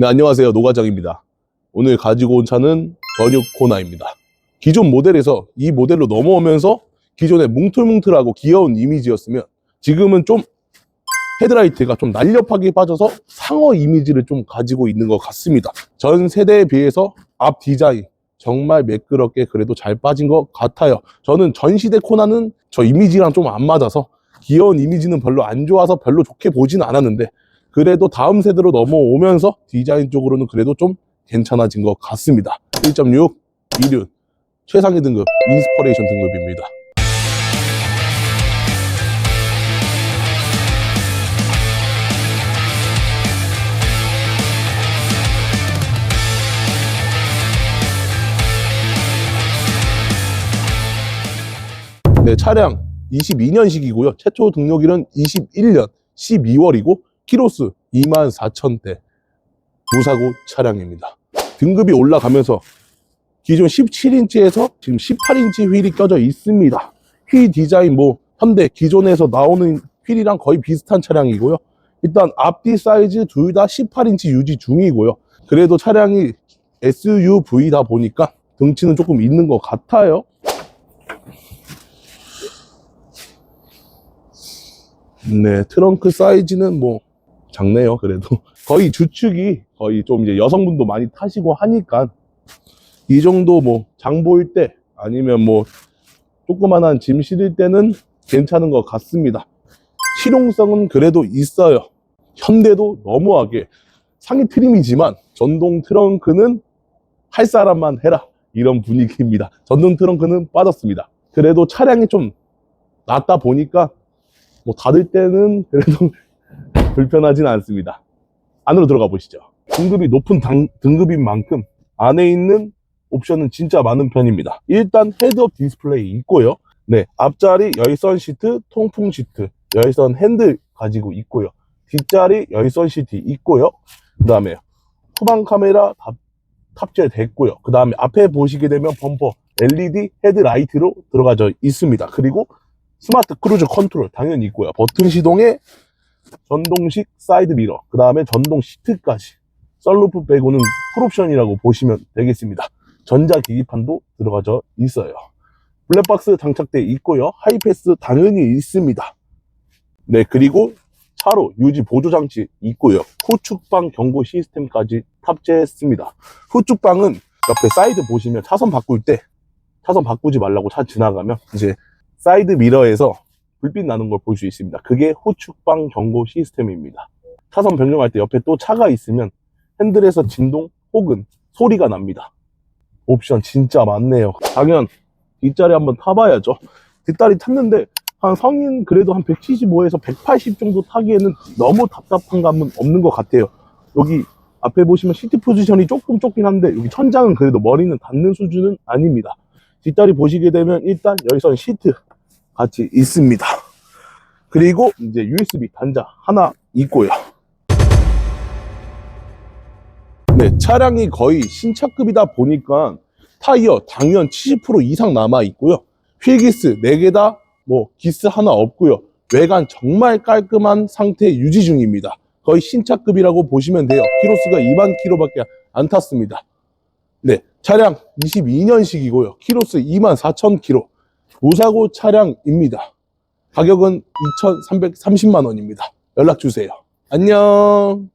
네, 안녕하세요. 노과장입니다. 오늘 가지고 온 차는 번육 코나입니다. 기존 모델에서 이 모델로 넘어오면서 기존에 뭉틀뭉틀하고 귀여운 이미지였으면 지금은 좀 헤드라이트가 좀 날렵하게 빠져서 상어 이미지를 좀 가지고 있는 것 같습니다. 전 세대에 비해서 앞 디자인 정말 매끄럽게 그래도 잘 빠진 것 같아요. 저는 전 시대 코나는 저 이미지랑 좀 안 맞아서 귀여운 이미지는 별로 안 좋아서 별로 좋게 보진 않았는데 그래도 다음 세대로 넘어오면서 디자인 쪽으로는 그래도 좀 괜찮아진 것 같습니다. 1.6 이륜 최상위 등급 인스퍼레이션 등급입니다. 네, 차량 22년식이고요. 최초 등록일은 21년 12월이고 키로수 24,000대 무사고 차량입니다. 등급이 올라가면서 기존 17인치에서 지금 18인치 휠이 껴져 있습니다. 휠 디자인 뭐 현대 기존에서 나오는 휠이랑 거의 비슷한 차량이고요. 일단 앞뒤 사이즈 둘 다 18인치 유지 중이고요. 그래도 차량이 SUV다 보니까 등치는 조금 있는 것 같아요. 네, 트렁크 사이즈는 뭐 작네요. 그래도 거의 주축이 거의 좀 이제 여성분도 많이 타시고 하니까 이 정도 뭐 장 보일 때 아니면 뭐 조그만한 짐 실을 때는 괜찮은 것 같습니다. 실용성은 그래도 있어요. 현대도 너무하게 상위 트림이지만 전동 트렁크는 할 사람만 해라 이런 분위기입니다. 전동 트렁크는 빠졌습니다. 그래도 차량이 좀 낫다 보니까 뭐 닫을 때는 그래도 불편하진 않습니다. 안으로 들어가 보시죠. 등급이 높은 당- 등급인 만큼 안에 있는 옵션은 진짜 많은 편입니다. 일단 헤드업 디스플레이 있고요. 네, 앞자리 열선 시트, 통풍 시트, 열선 핸들 가지고 있고요. 뒷자리 열선 시트 있고요. 그 다음에 후방 카메라 탑, 탑재됐고요. 그 다음에 앞에 보시게 되면 범퍼 LED 헤드라이트로 들어가져 있습니다. 그리고 스마트 크루즈 컨트롤 당연히 있고요. 버튼 시동에 전동식 사이드 미러, 그 다음에 전동 시트까지 썰루프 빼고는 풀옵션이라고 보시면 되겠습니다. 전자 계기판도 들어가져 있어요. 블랙박스 장착돼 있고요. 하이패스 당연히 있습니다. 네, 그리고 차로 유지 보조 장치 있고요. 후축방 경고 시스템까지 탑재했습니다. 후축방은 옆에 사이드 보시면 차선 바꿀 때 차선 바꾸지 말라고 차 지나가면 이제 사이드 미러에서 불빛 나는 걸 볼 수 있습니다. 그게 후축방 경고 시스템입니다. 차선 변경할 때 옆에 또 차가 있으면 핸들에서 진동 혹은 소리가 납니다. 옵션 진짜 많네요. 당연 뒷자리 한번 타봐야죠. 뒷다리 탔는데 한 성인 그래도 한 175에서 180 정도 타기에는 너무 답답한 감은 없는 것 같아요. 여기 앞에 보시면 시트 포지션이 조금 좁긴 한데 여기 천장은 그래도 머리는 닿는 수준은 아닙니다. 뒷다리 보시게 되면 일단 열선 시트 같이 있습니다. 그리고 이제 USB 단자 하나 있고요. 네, 차량이 거의 신차급이다 보니까 타이어 당연 70% 이상 남아 있고요. 휠기스 4개 다 뭐 기스 하나 없고요. 외관 정말 깔끔한 상태 유지 중입니다. 거의 신차급이라고 보시면 돼요. 키로수가 2만 킬로밖에 안 탔습니다. 네, 차량 22년식이고요. 키로수 2만 4천 킬로. 무사고 차량입니다. 가격은 2,330만 원입니다. 연락 주세요. 안녕.